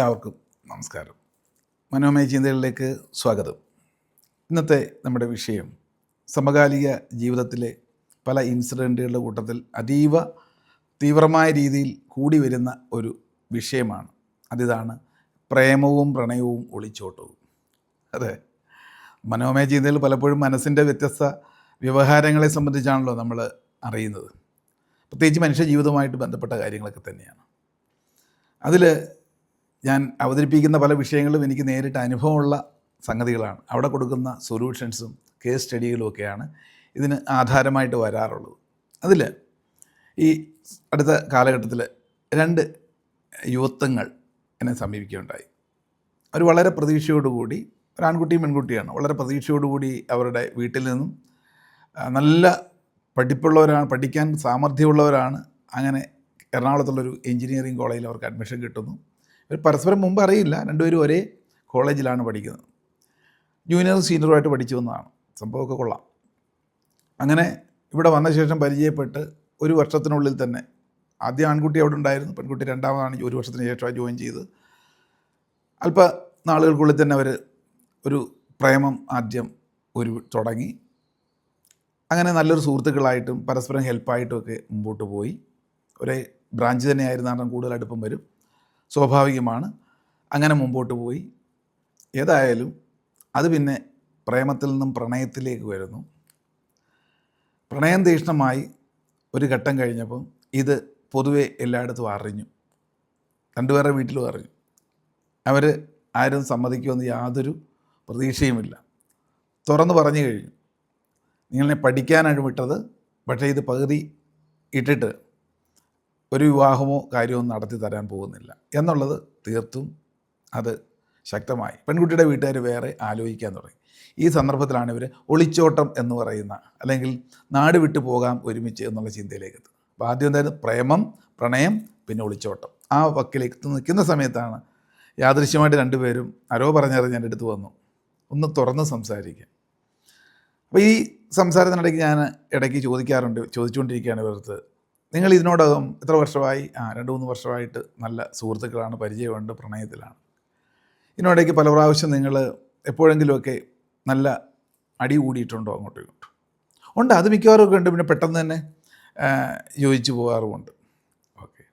എല്ലാവർക്കും നമസ്കാരം. മനോമയ ചിന്തകളിലേക്ക് സ്വാഗതം. ഇന്നത്തെ നമ്മുടെ വിഷയം സമകാലിക ജീവിതത്തിലെ പല ഇൻസിഡന്റുകളുടെ കൂട്ടത്തിൽ അതീവ തീവ്രമായ രീതിയിൽ കൂടി വരുന്ന ഒരു വിഷയമാണ്. അതിതാണ് പ്രേമവും പ്രണയവും ഒളിച്ചോട്ടവും. അതെ മനോമയ ചിന്തയിൽ പലപ്പോഴും മനസ്സിന്റെ വ്യത്യസ്ത വ്യവഹാരങ്ങളെ സംബന്ധിച്ചാണല്ലോ നമ്മൾ അറിയുന്നത്. പ്രത്യേകിച്ച് മനുഷ്യ ജീവിതവുമായിട്ട് ബന്ധപ്പെട്ട കാര്യങ്ങളൊക്കെ തന്നെയാണ്. അതിൽ ഞാൻ അവതരിപ്പിക്കുന്ന പല വിഷയങ്ങളും എനിക്ക് നേരിട്ട് അനുഭവമുള്ള സംഗതികളാണ്. അവിടെ കൊടുക്കുന്ന സൊല്യൂഷൻസും കേസ് സ്റ്റഡികളും ഒക്കെയാണ് ഇതിന് ആധാരമായിട്ട് വരാറുള്ളത്. അതിൽ ഈ അടുത്ത കാലഘട്ടത്തിൽ രണ്ട് യുവത്വങ്ങൾ എന്നെ സമീപിക്കുകയുണ്ടായി. അവർ വളരെ പ്രതീക്ഷയോടുകൂടി ഒരാൺകുട്ടിയും പെൺകുട്ടിയാണ്. വളരെ പ്രതീക്ഷയോടുകൂടി അവരുടെ വീട്ടിൽ നിന്നും നല്ല പഠിപ്പുള്ളവരാണ് പഠിക്കാൻ സാമർഥ്യമുള്ളവരാണ്. അങ്ങനെ എറണാകുളത്തുള്ളൊരു എഞ്ചിനീയറിംഗ് കോളേജിൽ അവർക്ക് അഡ്മിഷൻ കിട്ടുന്നു. ഇവർ പരസ്പരം മുമ്പ് അറിയില്ല. രണ്ടുപേരും ഒരേ കോളേജിലാണ് പഠിക്കുന്നത്. ജൂനിയറും സീനിയറുമായിട്ട് പഠിച്ചു വന്നതാണ്. സംഭവമൊക്കെ കൊള്ളാം. അങ്ങനെ ഇവിടെ വന്ന ശേഷം പരിചയപ്പെട്ട് ഒരു വർഷത്തിനുള്ളിൽ തന്നെ ആദ്യം ആൺകുട്ടി അവിടെ ഉണ്ടായിരുന്നു. പെൺകുട്ടി രണ്ടാമതാണ് ഒരു വർഷത്തിന് ശേഷമാണ് ജോയിൻ ചെയ്ത് അല്പ നാളുകൾക്കുള്ളിൽ തന്നെ അവർ ഒരു പ്രേമം ആദ്യം ഒരു തുടങ്ങി. അങ്ങനെ നല്ലൊരു സുഹൃത്തുക്കളായിട്ടും പരസ്പരം ഹെൽപ്പായിട്ടും ഒക്കെ മുമ്പോട്ട് പോയി. ഒരേ ബ്രാഞ്ച് തന്നെയായിരുന്നാലും കൂടുതൽ അടുപ്പം വരും. സ്വാഭാവികമാണ്. അങ്ങനെ മുമ്പോട്ട് പോയി. ഏതായാലും അത് പിന്നെ പ്രേമത്തിൽ നിന്നും പ്രണയത്തിലേക്ക് വരുന്നു. പ്രണയം തീക്ഷണമായി ഒരു ഘട്ടം കഴിഞ്ഞപ്പം ഇത് പൊതുവെ എല്ലായിടത്തും അറിഞ്ഞു. രണ്ടുപേരുടെ വീട്ടിലും അറിഞ്ഞു. അവർ ആരും സമ്മതിക്കുമെന്ന് യാതൊരു പ്രതീക്ഷയുമില്ല. തുറന്നു പറഞ്ഞു കഴിഞ്ഞു. നിങ്ങളെ പഠിക്കാനാണ് വിട്ടത്. പക്ഷേ ഇത് പകുതി ഇട്ടിട്ട് ഒരു വിവാഹമോ കാര്യമോ നടത്തി തരാൻ പോകുന്നില്ല. എന്നുള്ളത് തീർത്തും അത് ശക്തമായി. പെൺകുട്ടിയുടെ വീട്ടുകാർ വേറെ ആലോചിക്കാൻ തുടങ്ങി. ഈ സന്ദർഭത്തിലാണ് ഇവർ ഒളിച്ചോട്ടം എന്ന് പറയുന്ന അല്ലെങ്കിൽ നാട് വിട്ടു പോകാം ഒരുമിച്ച് എന്നുള്ള ചിന്തയിലേക്ക് എത്തുന്നത്. അപ്പോൾ ആദ്യം എന്തായാലും പ്രേമം പ്രണയം പിന്നെ ഒളിച്ചോട്ടം. ആ വക്കിലേക്ക് നിൽക്കുന്ന സമയത്താണ് യാദൃശ്യമായിട്ട് രണ്ടുപേരും ആരോ പറഞ്ഞറിഞ്ഞ് എന്റെ അടുത്ത് വന്നു. ഒന്ന് തുറന്ന് സംസാരിക്കുക. അപ്പോൾ ഈ സംസാരത്തിനിടയ്ക്ക് ഞാൻ ഇടയ്ക്ക് ചോദിക്കാറുണ്ട് ചോദിച്ചുകൊണ്ടിരിക്കുകയാണ് ഇവർക്ക് നിങ്ങൾ ഇതിനോടകം എത്ര വർഷമായി? ആ രണ്ട് മൂന്ന് വർഷമായിട്ട് നല്ല സുഹൃത്തുക്കളാണ് പരിചയമുണ്ട് പ്രണയത്തിലാണ്. ഇതിനോടേക്ക് പല പ്രാവശ്യം നിങ്ങൾ എപ്പോഴെങ്കിലുമൊക്കെ നല്ല അടി കൂടിയിട്ടുണ്ടോ അങ്ങോട്ടും ഇങ്ങോട്ടും? ഉണ്ട് അത് മിക്കവാറും ഒക്കെ ഉണ്ട്. പിന്നെ പെട്ടെന്ന് തന്നെ യോജിച്ചു പോകാറുമുണ്ട്. ഓക്കെ.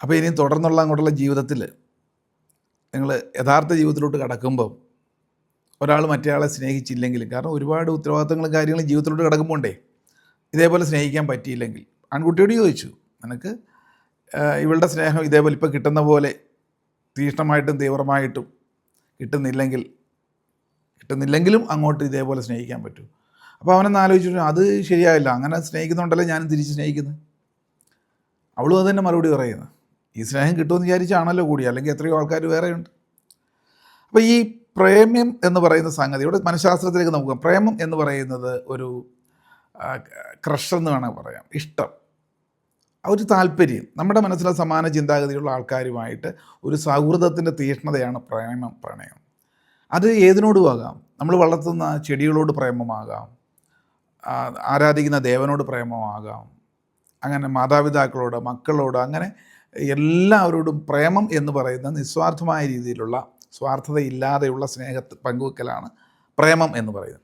അപ്പോൾ ഇനി തുടർന്നുള്ള അങ്ങോട്ടുള്ള ജീവിതത്തിൽ നിങ്ങൾ യഥാർത്ഥ ജീവിതത്തിലോട്ട് കടക്കുമ്പം ഒരാൾ മറ്റേയാളെ സ്നേഹിച്ചില്ലെങ്കിലും കാരണം ഒരുപാട് ഉത്തരവാദിത്തങ്ങളും കാര്യങ്ങളും ജീവിതത്തിലോട്ട് കിടക്കുമ്പോണ്ടേ ഇതേപോലെ സ്നേഹിക്കാൻ പറ്റിയില്ലെങ്കിൽ ആൺകുട്ടിയോട് ചോദിച്ചു. നിനക്ക് ഇവളുടെ സ്നേഹം ഇതേപോലെ ഇപ്പോൾ കിട്ടുന്ന പോലെ തീഷ്ണമായിട്ടും തീവ്രമായിട്ടും കിട്ടുന്നില്ലെങ്കിൽ കിട്ടുന്നില്ലെങ്കിലും അങ്ങോട്ട് ഇതേപോലെ സ്നേഹിക്കാൻ പറ്റും. അപ്പോൾ അവനെന്ന് ആലോചിച്ചിട്ട് അത് ശരിയാവില്ല അങ്ങനെ സ്നേഹിക്കുന്നുണ്ടല്ലേ ഞാനും തിരിച്ച് സ്നേഹിക്കുന്നത്. അവളും അത് തന്നെ മറുപടി പറയുന്നത് ഈ സ്നേഹം കിട്ടുമെന്ന് വിചാരിച്ചാണല്ലോ കൂടി. അല്ലെങ്കിൽ എത്രയോ ആൾക്കാർ വേറെയുണ്ട്. അപ്പോൾ ഈ പ്രേമ്യം എന്ന് പറയുന്ന സംഗതി ഇവിടെ മനഃശാസ്ത്രത്തിലേക്ക് നമുക്ക് പോകാം. പ്രേമം എന്ന് പറയുന്നത് ഒരു ക്രഷ് എന്ന് വേണമെങ്കിൽ പറയാം. ഇഷ്ടം. ഒരു താല്പര്യം നമ്മുടെ മനസ്സിലെ സമാന ചിന്താഗതിയുള്ള ആൾക്കാരുമായിട്ട് ഒരു സൗഹൃദത്തിന്റെ തീഷ്ണതയാണ് പ്രേമം പ്രണയം. അത് ഏതിനോടും ആകാം? നമ്മൾ വളർത്തുന്ന ചെടികളോട് പ്രേമമാകാം ആരാധിക്കുന്ന ദേവനോട് പ്രേമമാകാം അങ്ങനെ മാതാപിതാക്കളോട് മക്കളോട് അങ്ങനെ എല്ലാവരോടും പ്രേമം എന്ന് പറയുന്ന നിസ്വാർത്ഥമായ രീതിയിലുള്ള സ്വാർത്ഥതയില്ലാതെയുള്ള സ്നേഹ പങ്കുവെക്കലാണ് പ്രേമം എന്ന് പറയുന്നത്.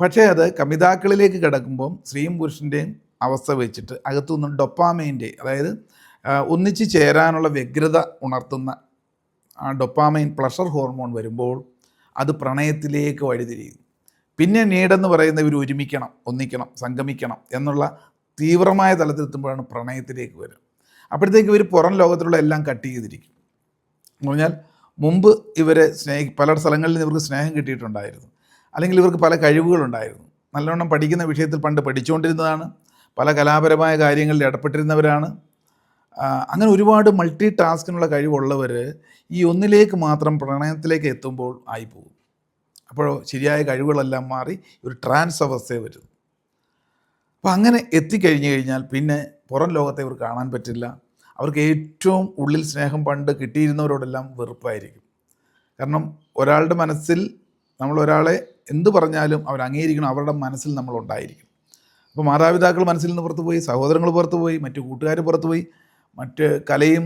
പക്ഷേ അത് കമിതാക്കളിലേക്ക് കിടക്കുമ്പം സ്ത്രീയും പുരുഷന്റെയും അവസ്ഥ വെച്ചിട്ട് അകത്തുനിന്ന് ഡൊപ്പാമൈന്റെ അതായത് ഒന്നിച്ചു ചേരാനുള്ള വ്യഗ്രത ഉണർത്തുന്ന ആ ഡൊപ്പാമൈൻ പ്ലഷർ ഹോർമോൺ വരുമ്പോൾ അത് പ്രണയത്തിലേക്ക് വഴിതിരിയുന്നു പിന്നെ നീടെന്ന് പറയുന്ന ഇവർ ഒരുമിക്കണം ഒന്നിക്കണം സംഗമിക്കണം എന്നുള്ള തീവ്രമായ തലത്തിലെത്തുമ്പോഴാണ് പ്രണയത്തിലേക്ക് വരുന്നത് അപ്പോഴത്തേക്ക് ഇവർ പുറം ലോകത്തിലുള്ള എല്ലാം കട്ട് ചെയ്തിരിക്കും. എന്ന് പറഞ്ഞാൽ മുമ്പ് ഇവരെ സ്നേഹി പല സ്ഥലങ്ങളിൽ ഇവർക്ക് സ്നേഹം കിട്ടിയിട്ടുണ്ടായിരുന്നു. അല്ലെങ്കിൽ ഇവർക്ക് പല കഴിവുകളുണ്ടായിരുന്നു. നല്ലവണ്ണം പഠിക്കുന്ന വിഷയത്തിൽ പണ്ട് പഠിച്ചുകൊണ്ടിരുന്നതാണ്. പല കലാപരമായ കാര്യങ്ങളിൽ ഇടപെട്ടിരുന്നവരാണ് അങ്ങനെ ഒരുപാട് മൾട്ടി ടാസ്കിനുള്ള കഴിവുള്ളവർ ഈ ഒന്നിലേക്ക് മാത്രം പ്രണയത്തിലേക്ക് എത്തുമ്പോൾ ആയിപ്പോകും. അപ്പോൾ ശരിയായ കഴിവുകളെല്ലാം മാറി ഒരു ട്രാൻസ് അവസ്ഥയെ വരുന്നു. അപ്പോൾ അങ്ങനെ എത്തിക്കഴിഞ്ഞു കഴിഞ്ഞാൽ പിന്നെ പുറം ലോകത്തെ ഇവർ കാണാൻ പറ്റില്ല. അവർക്ക് ഏറ്റവും ഉള്ളിൽ സ്നേഹം പണ്ട് കിട്ടിയിരുന്നവരോടെല്ലാം വെറുപ്പായിരിക്കും. കാരണം ഒരാളുടെ മനസ്സിൽ നമ്മൾ ഒരാളെ എന്ത് പറഞ്ഞാലും അവർ അംഗീകരിക്കണം അവരുടെ മനസ്സിൽ നമ്മൾ ഉണ്ടായിരിക്കും അപ്പോൾ മാതാപിതാക്കൾ മനസ്സിൽ നിന്ന് പുറത്തുപോയി സഹോദരങ്ങൾ പുറത്തു പോയി മറ്റു കൂട്ടുകാർ പുറത്തുപോയി മറ്റ് കലയും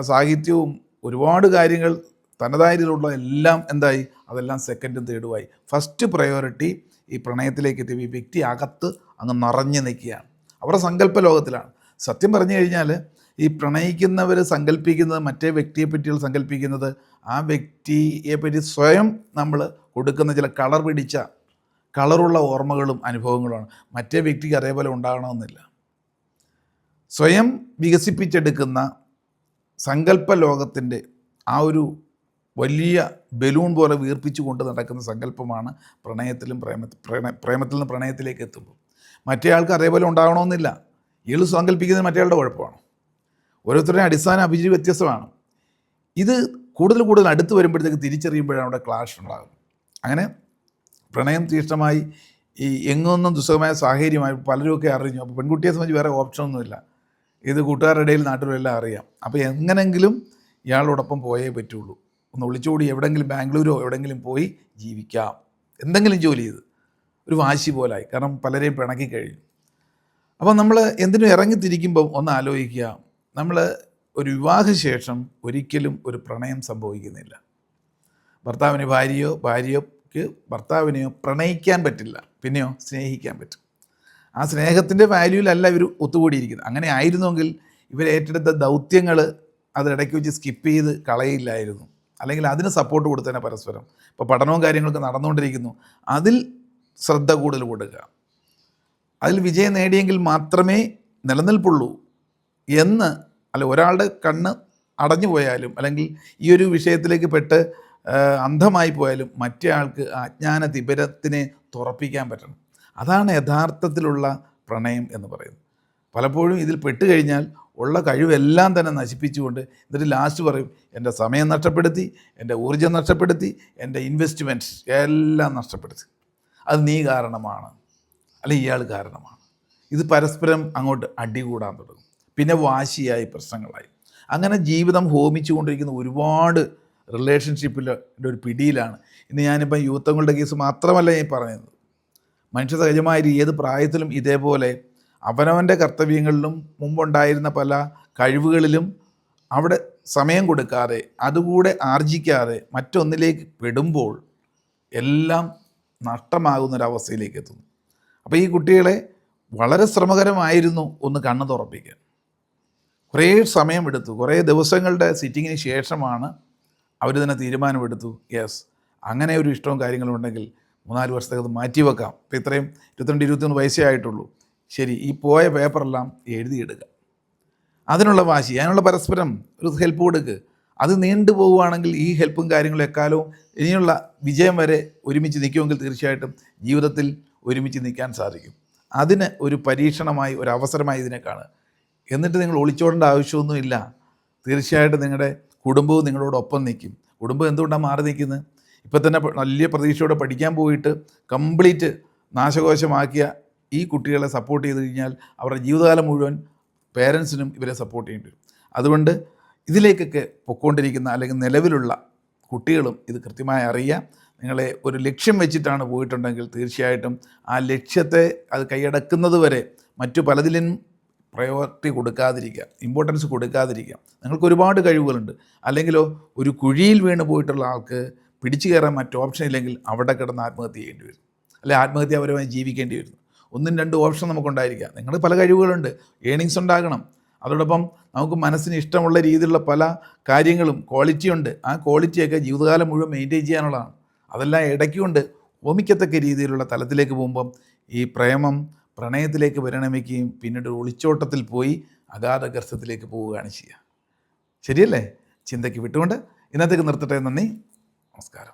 സാഹിത്യവും ഒരുപാട് കാര്യങ്ങൾ തനതായ രീതിയിലുള്ള എല്ലാം എന്തായി? അതെല്ലാം സെക്കൻഡും തേർഡുമായി ഫസ്റ്റ് പ്രയോറിറ്റി ഈ പ്രണയത്തിലേക്ക് എത്തിയ ഈ വ്യക്തി അകത്ത് അങ്ങ് നിറഞ്ഞു നിൽക്കുകയാണ്. അവരുടെ സങ്കല്പ ലോകത്തിലാണ്. സത്യം പറഞ്ഞു കഴിഞ്ഞാൽ ഈ പ്രണയിക്കുന്നവർ സങ്കല്പിക്കുന്നത് മറ്റേ വ്യക്തിയെ പറ്റിയുള്ള സങ്കല്പിക്കുന്നത് ആ വ്യക്തിയെ പറ്റി സ്വയം നമ്മൾ കൊടുക്കുന്ന ചില കളർ പിടിച്ച കളറുള്ള ഓർമ്മകളും അനുഭവങ്ങളുമാണ്. മറ്റേ വ്യക്തിക്ക് അതേപോലെ ഉണ്ടാകണമെന്നില്ല. സ്വയം വികസിപ്പിച്ചെടുക്കുന്ന സങ്കല്പ ലോകത്തിന്റെ ആ ഒരു വലിയ ബലൂൺ പോലെ വീർപ്പിച്ചു കൊണ്ട് നടക്കുന്ന സങ്കല്പമാണ് പ്രണയത്തിലും പ്രേമ പ്രണ പ്രേമത്തിൽ നിന്ന് പ്രണയത്തിലേക്ക് എത്തുമ്പോൾ. മറ്റേ ആൾക്ക് അതേപോലെ ഉണ്ടാകണമെന്നില്ല. ഇയാൾ സങ്കല്പിക്കുന്നത് മറ്റേയാളുടെ കുഴപ്പമാണ്. ഓരോരുത്തരുടെയും അടിസ്ഥാന അഭിരുചി വ്യത്യസ്തമാണ്. ഇത് കൂടുതൽ കൂടുതൽ അടുത്ത് വരുമ്പോഴത്തേക്ക് തിരിച്ചറിയുമ്പോഴാണ് അവിടെ ക്ലാഷ് ഉണ്ടാകുന്നത്. അങ്ങനെ പ്രണയം തീഷ്ണമായി ഈ എങ്ങൊന്നും ദുസ്സഹമായ സാഹചര്യമായി പലരുമൊക്കെ അറിഞ്ഞു. അപ്പോൾ പെൺകുട്ടിയെ സംബന്ധിച്ച് വേറെ ഓപ്ഷനൊന്നുമില്ല ഇത് കൂട്ടുകാരുടെ ഇടയിൽ നാട്ടിലെല്ലാം അറിയാം. അപ്പോൾ എങ്ങനെങ്കിലും ഇയാളോടൊപ്പം പോയേ പറ്റുള്ളൂ. ഒന്ന് ഒളിച്ചോടി എവിടെങ്കിലും ബാംഗ്ലൂരോ എവിടെങ്കിലും പോയി ജീവിക്കാം. എന്തെങ്കിലും ജോലി ചെയ്ത്. ഒരു വാശി പോലായി. കാരണം പലരെയും പിണക്കി കഴിഞ്ഞു. അപ്പോൾ നമ്മൾ എന്തിനും ഇറങ്ങിത്തിരിക്കുമ്പം ഒന്ന് ആലോചിക്കുക. നമ്മൾ ഒരു വിവാഹശേഷം ഒരിക്കലും ഒരു പ്രണയം സംഭവിക്കുന്നില്ല. ഭർത്താവിന് ഭാര്യയോ ഭാര്യയ്ക്ക് ഭർത്താവിനെയോ പ്രണയിക്കാൻ പറ്റില്ല പിന്നെയോ സ്നേഹിക്കാൻ പറ്റും. ആ സ്നേഹത്തിന്റെ വാല്യൂവിലല്ല ഇവർ ഒത്തുകൂടിയിരിക്കുന്നത്. അങ്ങനെ ആയിരുന്നുവെങ്കിൽ ഇവർ ഏറ്റെടുത്ത ദൗത്യങ്ങൾ അതിനിടയ്ക്ക് വെച്ച് സ്കിപ്പ് ചെയ്ത് കളയില്ലായിരുന്നു. അല്ലെങ്കിൽ അതിന് സപ്പോർട്ട് കൊടുത്തതിനെ പരസ്പരം. ഇപ്പോൾ പഠനവും കാര്യങ്ങളൊക്കെ നടന്നുകൊണ്ടിരിക്കുന്നു. അതിൽ ശ്രദ്ധ കൂടുതൽ കൊടുക്കുക. അതിൽ വിജയം നേടിയെങ്കിൽ മാത്രമേ നിലനിൽപ്പുള്ളൂ എന്ന് അല്ല ഒരാളുടെ കണ്ണ് അടഞ്ഞു പോയാലും അല്ലെങ്കിൽ ഈ ഒരു വിഷയത്തിലേക്ക് പെട്ട് അന്ധമായി പോയാലും മറ്റേ ആൾക്ക് ആ അജ്ഞാന തിബരത്തിനെ തുറപ്പിക്കാൻ പറ്റണം. അതാണ് യഥാർത്ഥത്തിലുള്ള പ്രണയം എന്ന് പറയുന്നത്. പലപ്പോഴും ഇതിൽ പെട്ട് കഴിഞ്ഞാൽ ഉള്ള കഴിവെല്ലാം തന്നെ നശിപ്പിച്ചുകൊണ്ട് എന്നിട്ട് ലാസ്റ്റ് പറയും എന്റെ സമയം നഷ്ടപ്പെടുത്തി എന്റെ ഊർജം നഷ്ടപ്പെടുത്തി എന്റെ ഇൻവെസ്റ്റ്മെന്റ്സ് എല്ലാം നഷ്ടപ്പെടുത്തി. അത് നീ കാരണമാണ്. അല്ലെ ഇയാൾ കാരണമാണ്. ഇത് പരസ്പരം അങ്ങോട്ട് അടികൂടാൻ തുടങ്ങും. പിന്നെ വാശിയായി പ്രശ്നങ്ങളായി. അങ്ങനെ ജീവിതം ഹോമിച്ചുകൊണ്ടിരിക്കുന്ന ഒരുപാട് റിലേഷൻഷിപ്പിന്റെ ഒരു പിടിയിലാണ്. ഇന്ന് ഞാനിപ്പം യൂത്തങ്ങളുടെ കേസ് മാത്രമല്ല ഞാൻ പറയുന്നത്. മനുഷ്യ സഹജമായ ഏത് പ്രായത്തിലും ഇതേപോലെ അവനവന്റെ കർത്തവ്യങ്ങളിലും മുമ്പുണ്ടായിരുന്ന പല കഴിവുകളിലും അവിടെ സമയം കൊടുക്കാതെ അതുകൂടെ ആർജിക്കാതെ മറ്റൊന്നിലേക്ക് പെടുമ്പോൾ എല്ലാം നഷ്ടമാകുന്നൊരവസ്ഥയിലേക്ക് എത്തുന്നു. അപ്പോൾ ഈ കുട്ടികളെ വളരെ ശ്രമകരമായിരുന്നു ഒന്ന് കണ്ണ് തുറപ്പിക്കാൻ കുറേ സമയമെടുത്തു. കുറേ ദിവസങ്ങളുടെ സിറ്റിങ്ങിന് ശേഷമാണ് അവർ തന്നെ തീരുമാനമെടുത്തു. യെസ് അങ്ങനെ ഒരു ഇഷ്ടവും കാര്യങ്ങളും ഉണ്ടെങ്കിൽ മൂന്നാൽ വർഷത്തേക്ക് അത് മാറ്റിവെക്കാം ഇപ്പം ഇത്രയും ഇരുപത്തിരണ്ട് ഇരുപത്തിമൂന്ന് വയസ്സേ ആയിട്ടുള്ളൂ. ശരി ഈ പോയ പേപ്പറെല്ലാം എഴുതിയിടുക അതിനുള്ള വാശി അതിനുള്ള പരസ്പരം ഒരു ഹെൽപ്പ് കൊടുക്കുക അത് നീണ്ടു പോവുകയാണെങ്കിൽ ഈ ഹെൽപ്പും കാര്യങ്ങളും എക്കാലവും ഇനിയുള്ള വിജയം വരെ ഒരുമിച്ച് നിൽക്കുമെങ്കിൽ തീർച്ചയായിട്ടും ജീവിതത്തിൽ ഒരുമിച്ച് നിൽക്കാൻ സാധിക്കും. അതിന് ഒരു പരീക്ഷണമായി ഒരു അവസരമായി ഇതിനെ കാണുക. എന്നിട്ട് നിങ്ങൾ ഒളിച്ചോടേണ്ട ആവശ്യമൊന്നുമില്ല. തീർച്ചയായിട്ടും നിങ്ങളുടെ കുടുംബവും നിങ്ങളോടൊപ്പം നിൽക്കും. കുടുംബം എന്തുകൊണ്ടാണ് മാറി നിൽക്കുന്നത്? ഇപ്പം തന്നെ വലിയ പ്രതീക്ഷയോടെ പഠിക്കാൻ പോയിട്ട് കംപ്ലീറ്റ് നാശകോശമാക്കിയ ഈ കുട്ടികളെ സപ്പോർട്ട് ചെയ്ത് കഴിഞ്ഞാൽ അവരുടെ ജീവിതകാലം മുഴുവൻ പേരൻസിനും ഇവരെ സപ്പോർട്ട് ചെയ്യേണ്ടി വരും. അതുകൊണ്ട് ഇതിലേക്കൊക്കെ പൊക്കോണ്ടിരിക്കുന്ന അല്ലെങ്കിൽ നിലവിലുള്ള കുട്ടികളും ഇത് കൃത്യമായി അറിയുക നിങ്ങളെ ഒരു ലക്ഷ്യം വെച്ചിട്ടാണ് പോയിട്ടുണ്ടെങ്കിൽ തീർച്ചയായിട്ടും ആ ലക്ഷ്യത്തെ അത് കൈയടക്കുന്നത് വരെ മറ്റു പലതിലും പ്രയോറിറ്റി കൊടുക്കാതിരിക്കുക ഇമ്പോർട്ടൻസ് കൊടുക്കാതിരിക്കുക. നിങ്ങൾക്ക് ഒരുപാട് കഴിവുകളുണ്ട്. അല്ലെങ്കിലോ ഒരു കുഴിയിൽ വീണ് പോയിട്ടുള്ള ആൾക്ക് പിടിച്ചു കയറാൻ മറ്റു ഓപ്ഷൻ ഇല്ലെങ്കിൽ അവിടെ കിടന്ന് ആത്മഹത്യ ചെയ്യേണ്ടി വരും. അല്ലെ ആത്മഹത്യാപരമായി ജീവിക്കേണ്ടി വരുന്നു. ഒന്നും രണ്ട് ഓപ്ഷൻ നമുക്കുണ്ടായിരിക്കാം. നിങ്ങൾ പല കഴിവുകളുണ്ട്. ഏണിങ്സ് ഉണ്ടാകണം. അതോടൊപ്പം നമുക്ക് മനസ്സിന് ഇഷ്ടമുള്ള രീതിയിലുള്ള പല കാര്യങ്ങളും ക്വാളിറ്റി ഉണ്ട്. ആ ക്വാളിറ്റിയൊക്കെ ജീവിതകാലം മുഴുവൻ മെയിന്റെയിൻ ചെയ്യാനുള്ളതാണ്. അതെല്ലാം ഇടയ്ക്കുകൊണ്ട് ഓമിക്കത്തക്ക രീതിയിലുള്ള തലത്തിലേക്ക് പോകുമ്പം ഈ പ്രേമം പ്രണയത്തിലേക്ക് പരിണമിക്കുകയും പിന്നീട് ഒളിച്ചോട്ടത്തിൽ പോയി അഗാധഗ്രസ്തത്തിലേക്ക് പോവുകയാണ് ചെയ്യുക. ശരിയല്ലേ? ചിന്തയ്ക്ക് വിട്ടുകൊണ്ട് ഇന്നത്തേക്ക് നിർത്തട്ടെ. നന്ദി. നമസ്കാരം.